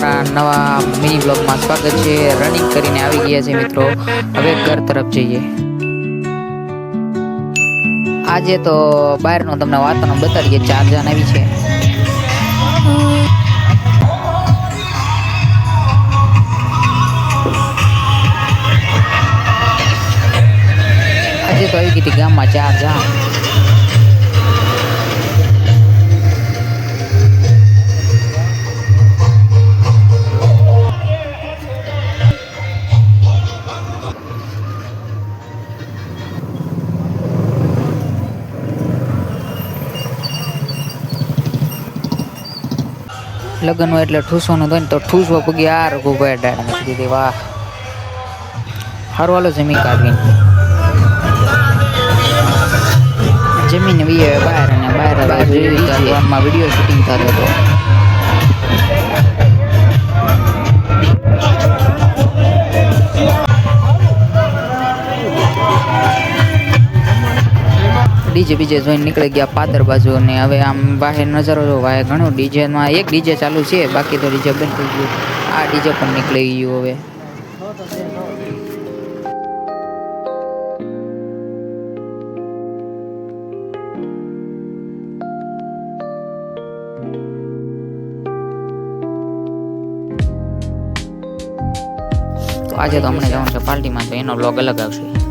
નવા મિની બ્લોગમાં સ્વાગત છે. રનિંગ કરીને આવી ગયા છે મિત્રો. હવે ઘર તરફ જઈએ. આજે તો બહારનું તમને વાતાવરણ બતાડીએ. ચાર જણ આવી છે. આજે તો આવી ગઈ હતી ગામમાં ચાર જણ લગ્ન હોય એટલે ઠૂસવાનું હોય ને તો ઠૂસવો પગી આ રઘુ ભાઈ ડાળ મૂકી દીધી વાહ. હારું હાલો જમી કાઢવી જમીન વી બહાર અને બહાર વીડિયો શૂટિંગ થતો હતો ડીજે બીજે જોઈને નીકળી ગયા પાદર બાજુ અને હવે આમ બહાર નજારો જો વાય ઘણું ડીજેમાં એક ડીજે ચાલુ છે, બાકી તો ડીજે બંધ થઈ ગયું. આ ડીજે પણ નીકળી ગયું હવે. આજે તો અમને જવાનું છે પાર્ટીમાં તો એનો બ્લોગ અલગ આવશે.